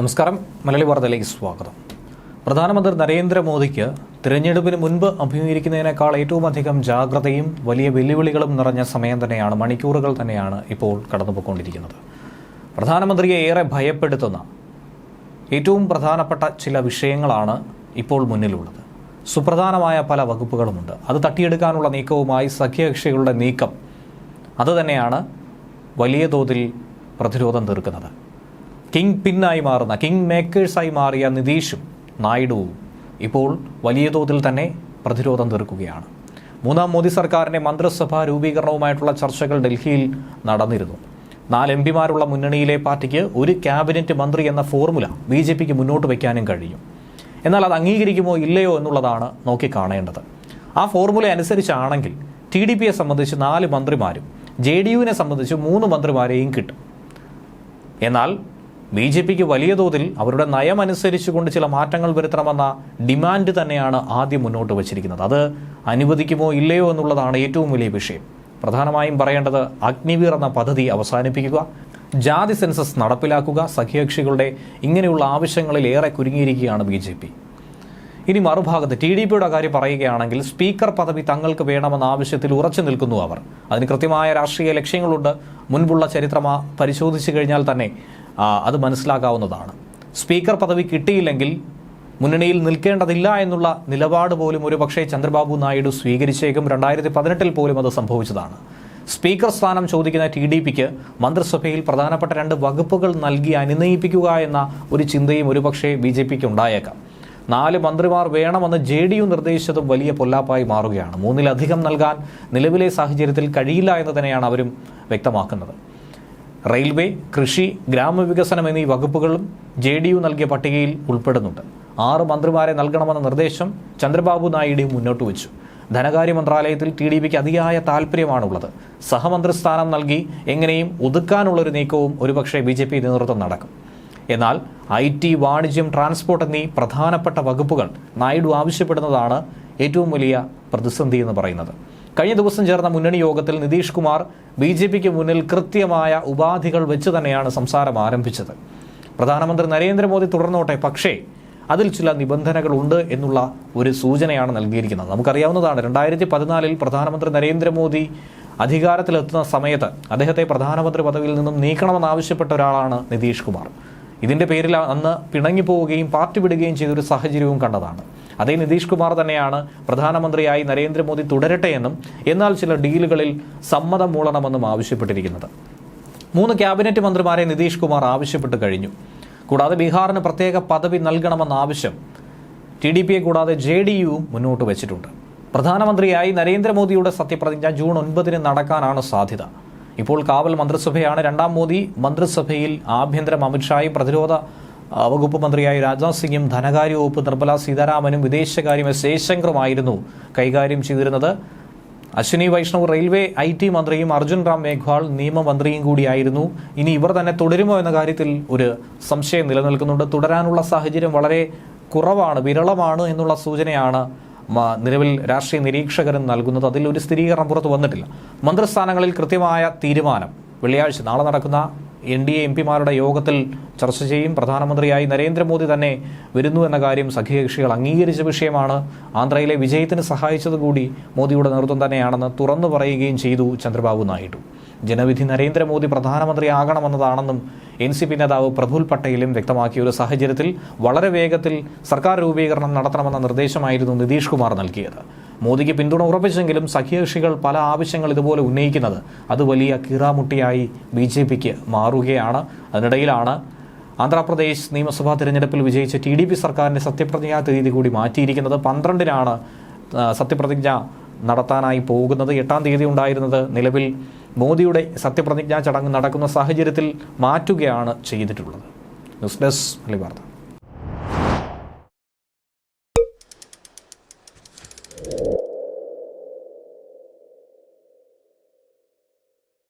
നമസ്കാരം. മലയാളി വാർത്തയിലേക്ക് സ്വാഗതം. പ്രധാനമന്ത്രി നരേന്ദ്രമോദിക്ക് തിരഞ്ഞെടുപ്പിന് മുൻപ് അഭിമുഖീകരിക്കുന്നതിനേക്കാൾ ഏറ്റവും അധികം ജാഗ്രതയും വലിയ വെല്ലുവിളികളും നിറഞ്ഞ സമയം തന്നെയാണ് മണിക്കൂറുകൾ തന്നെയാണ് ഇപ്പോൾ കടന്നുപോയിക്കൊണ്ടിരിക്കുന്നത്. പ്രധാനമന്ത്രിയെ ഏറെ ഭയപ്പെടുത്തുന്ന ഏറ്റവും പ്രധാനപ്പെട്ട ചില വിഷയങ്ങളാണ് ഇപ്പോൾ മുന്നിലുള്ളത്. സുപ്രധാനമായ പല വകുപ്പുകളുമുണ്ട്. അത് തട്ടിയെടുക്കാനുള്ള നീക്കവുമായി സഖ്യകക്ഷികളുടെ നീക്കം അതുതന്നെയാണ് വലിയ തോതിൽ പ്രതിരോധം തീർക്കുന്നത്. കിങ് പിന്നായി മാറുന്ന കിങ് മേക്കേഴ്സായി മാറിയ നിതീഷും നായിഡുവും ഇപ്പോൾ വലിയ തോതിൽ തന്നെ പ്രതിരോധം തീർക്കുകയാണ്. മൂന്നാം മോദി സർക്കാരിന്റെ മന്ത്രിസഭാ രൂപീകരണവുമായിട്ടുള്ള ചർച്ചകൾ ഡൽഹിയിൽ നടന്നിരുന്നു. നാല് എം പിമാരുള്ള മുന്നണിയിലെ പാർട്ടിക്ക് ഒരു ക്യാബിനറ്റ് മന്ത്രി എന്ന ഫോർമുല ബി ജെ പിക്ക് മുന്നോട്ട് വയ്ക്കാനും കഴിയും. എന്നാൽ അത് അംഗീകരിക്കുമോ ഇല്ലയോ എന്നുള്ളതാണ് നോക്കിക്കാണേണ്ടത്. ആ ഫോർമുല അനുസരിച്ചാണെങ്കിൽ ടി ഡി പിയെ സംബന്ധിച്ച് നാല് മന്ത്രിമാരും ജെ ഡി യുവിനെ സംബന്ധിച്ച് മൂന്ന് മന്ത്രിമാരെയും കിട്ടും. എന്നാൽ ബി ജെ പിക്ക് വലിയ തോതിൽ അവരുടെ നയമനുസരിച്ചുകൊണ്ട് ചില മാറ്റങ്ങൾ വരുത്തണമെന്ന ഡിമാൻഡ് തന്നെയാണ് ആദ്യം മുന്നോട്ട് വച്ചിരിക്കുന്നത്. അത് അനുവദിക്കുമോ ഇല്ലയോ എന്നുള്ളതാണ് ഏറ്റവും വലിയ വിഷയം. പ്രധാനമായും പറയേണ്ടത് അഗ്നിവീർ എന്ന പദ്ധതി അവസാനിപ്പിക്കുക ജാതി സെൻസസ് നടപ്പിലാക്കുക സഖ്യകക്ഷികളുടെ ഇങ്ങനെയുള്ള ആവശ്യങ്ങളിൽ ഏറെ കുരുങ്ങിയിരിക്കുകയാണ് ബി ജെ പി. ഇനി മറുഭാഗത്ത് ടി ഡി പിയുടെ കാര്യം പറയുകയാണെങ്കിൽ സ്പീക്കർ പദവി തങ്ങൾക്ക് വേണമെന്ന ആവശ്യത്തിൽ ഉറച്ചു നിൽക്കുന്നു അവർ. അതിന് കൃത്യമായ രാഷ്ട്രീയ ലക്ഷ്യങ്ങളുണ്ട്. മുൻപുള്ള ചരിത്രം പരിശോധിച്ചു കഴിഞ്ഞാൽ തന്നെ അത് മനസ്സിലാക്കാവുന്നതാണ് സ്പീക്കർ പദവി കിട്ടിയില്ലെങ്കിൽ മുന്നണിയിൽ നിൽക്കേണ്ടതില്ല എന്നുള്ള നിലപാട് പോലും ഒരുപക്ഷേ ചന്ദ്രബാബു നായിഡു സ്വീകരിച്ചേക്കും. രണ്ടായിരത്തി പതിനെട്ടിൽ പോലും അത് സംഭവിച്ചതാണ്. സ്പീക്കർ സ്ഥാനം ചോദിക്കുന്ന ടി ഡി പിക്ക് മന്ത്രിസഭയിൽ പ്രധാനപ്പെട്ട രണ്ട് വകുപ്പുകൾ നൽകി അനുനയിപ്പിക്കുക എന്ന ഒരു ചിന്തയും ഒരുപക്ഷേ ബി ജെ പിക്ക് ഉണ്ടായേക്കാം. നാല് മന്ത്രിമാർ വേണമെന്ന് ജെ ഡി യു നിർദ്ദേശിച്ചതും വലിയ പൊല്ലാപ്പായി മാറുകയാണ്. മൂന്നിലധികം നൽകാൻ നിലവിലെ സാഹചര്യത്തിൽ കഴിയില്ല എന്ന് തന്നെയാണ് അവരും വ്യക്തമാക്കുന്നത്. റെയിൽവേ കൃഷി ഗ്രാമവികസനം എന്നീ വകുപ്പുകളും ജെ ഡി യു നൽകിയ പട്ടികയിൽ ഉൾപ്പെടുന്നുണ്ട്. ആറ് മന്ത്രിമാരെ നൽകണമെന്ന നിർദ്ദേശം ചന്ദ്രബാബു നായിഡു മുന്നോട്ട് വെച്ചു. ധനകാര്യ മന്ത്രാലയത്തിൽ ടി ഡി പിക്ക് അതിയായ താല്പര്യമാണുള്ളത് സഹമന്ത്രി സ്ഥാനം നൽകി എങ്ങനെയും ഒതുക്കാനുള്ളൊരു നീക്കവും ഒരുപക്ഷെ ബി ജെ പി നേതൃത്വം നടക്കും. എന്നാൽ ഐ ടി വാണിജ്യം ട്രാൻസ്പോർട്ട് എന്നീ പ്രധാനപ്പെട്ട വകുപ്പുകൾ നായിഡു ആവശ്യപ്പെടുന്നതാണ് ഏറ്റവും വലിയ പ്രതിസന്ധി എന്ന് പറയുന്നത്. കഴിഞ്ഞ ദിവസം ചേർന്ന മുന്നണി യോഗത്തിൽ നിതീഷ് കുമാർ ബി ജെ പിക്ക് മുന്നിൽ കൃത്യമായ ഉപാധികൾ വെച്ച് തന്നെയാണ് സംസാരം ആരംഭിച്ചത്. പ്രധാനമന്ത്രി നരേന്ദ്രമോദി തുടർന്നോട്ടെ പക്ഷേ അതിൽ ചില നിബന്ധനകളുണ്ട് എന്നുള്ള ഒരു സൂചനയാണ് നൽകിയിരിക്കുന്നത്. നമുക്കറിയാവുന്നതാണ് രണ്ടായിരത്തി പതിനാലിൽ പ്രധാനമന്ത്രി നരേന്ദ്രമോദി അധികാരത്തിലെത്തുന്ന സമയത്ത് അദ്ദേഹത്തെ പ്രധാനമന്ത്രി പദവിയിൽ നിന്നും നീക്കണമെന്നാവശ്യപ്പെട്ട ഒരാളാണ് നിതീഷ് കുമാർ. ഇതിന്റെ പേരിൽ അന്ന് പിണങ്ങി പോവുകയും പാർട്ടി വിടുകയും ചെയ്തൊരു സാഹചര്യവും കണ്ടതാണ്. അതേ നിതീഷ് കുമാർ തന്നെയാണ് പ്രധാനമന്ത്രിയായി നരേന്ദ്രമോദി തുടരട്ടെ എന്നും എന്നാൽ ചില ഡീലുകളിൽ സമ്മതം മൂളണമെന്നും ആവശ്യപ്പെട്ടിരിക്കുന്നത്. മൂന്ന് ക്യാബിനറ്റ് മന്ത്രിമാരെ നിതീഷ് കുമാർ ആവശ്യപ്പെട്ട് കഴിഞ്ഞു. കൂടാതെ ബീഹാറിന് പ്രത്യേക പദവി നൽകണമെന്ന ആവശ്യം ടി ഡി പിയെ കൂടാതെ ജെ ഡി യുവും മുന്നോട്ട് വെച്ചിട്ടുണ്ട്. പ്രധാനമന്ത്രിയായി നരേന്ദ്രമോദിയുടെ സത്യപ്രതിജ്ഞ ജൂൺ ഒൻപതിന് നടക്കാനാണ് സാധ്യത. ഇപ്പോൾ കാവൽ മന്ത്രിസഭയാണ് രണ്ടാം മോദി മന്ത്രിസഭയിൽ ആഭ്യന്തരം അമിത്ഷായും പ്രതിരോധ വകുപ്പ് മന്ത്രിയായി രാജ്നാഥ് സിംഗും ധനകാര്യ വകുപ്പ് നിർമ്മല സീതാരാമനും വിദേശകാര്യം എസ് ജയശങ്കറുമായിരുന്നു കൈകാര്യം ചെയ്തിരുന്നത്. Ashwini Vaishnaw railway I T മന്ത്രിയും അർജുൻ റാം മേഘ്വാൾ നിയമമന്ത്രിയും കൂടിയായിരുന്നു. ഇനി ഇവർ തന്നെ തുടരുമോ എന്ന കാര്യത്തിൽ ഒരു സംശയം നിലനിൽക്കുന്നുണ്ട്. തുടരാനുള്ള സാഹചര്യം വളരെ കുറവാണ് വിരളമാണ് എന്നുള്ള സൂചനയാണ് നിലവിൽ രാഷ്ട്രീയ നിരീക്ഷകരും നൽകുന്നത് അതിൽ ഒരു സ്ഥിരീകരണം പുറത്തു വന്നിട്ടില്ല. മന്ത്രിസ്ഥാനങ്ങളിൽ കൃത്യമായ തീരുമാനം. വെള്ളിയാഴ്ച നാളെ നടക്കുന്ന എൻ ഡി എ എം പിമാരുടെ യോഗത്തിൽ ചർച്ച ചെയ്യും. പ്രധാനമന്ത്രിയായി നരേന്ദ്രമോദി തന്നെ വരുന്നു എന്ന കാര്യം സഖ്യകക്ഷികൾ അംഗീകരിച്ച വിഷയമാണ്. ആന്ധ്രയിലെ വിജയത്തിന് സഹായിച്ചതുകൂടി മോദിയുടെ നേതൃത്വം തന്നെയാണെന്ന് തുറന്നു പറയുകയും ചെയ്തു ചന്ദ്രബാബു നായിഡു. ജനവിധി നരേന്ദ്രമോദി പ്രധാനമന്ത്രിയാകണമെന്നതാണെന്നും എൻ സി പി നേതാവ് പ്രഫുൽ പട്ടേലും വ്യക്തമാക്കിയ ഒരു സാഹചര്യത്തിൽ വളരെ വേഗത്തിൽ സർക്കാർ രൂപീകരണം നടത്തണമെന്ന നിർദ്ദേശമായിരുന്നു നിതീഷ് കുമാർ നൽകിയത്. മോദിക്ക് പിന്തുണ ഉറപ്പിച്ചെങ്കിലും സഖ്യകക്ഷികൾ പല ആവശ്യങ്ങൾ ഇതുപോലെ ഉന്നയിക്കുന്നത് അത് വലിയ കീറാമുട്ടിയായി ബി ജെ പിക്ക് മാറുകയാണ്. അതിനിടയിലാണ് ആന്ധ്രാപ്രദേശ് നിയമസഭാ തിരഞ്ഞെടുപ്പിൽ വിജയിച്ച ടി ഡി പി സർക്കാരിന്റെ സത്യപ്രതിജ്ഞാ തീയതി കൂടി മാറ്റിയിരിക്കുന്നത് പന്ത്രണ്ടിനാണ് സത്യപ്രതിജ്ഞ നടത്താനായി പോകുന്നത്. എട്ടാം തീയതി ഉണ്ടായിരുന്നത് നിലവിൽ മോദിയുടെ സത്യപ്രതിജ്ഞാ ചടങ്ങ് നടക്കുന്ന സാഹചര്യത്തിൽ മാറ്റുകയാണ് ചെയ്തിട്ടുള്ളത്. ന്യൂസ് ഡെസ്ക് മലി വാർത്ത you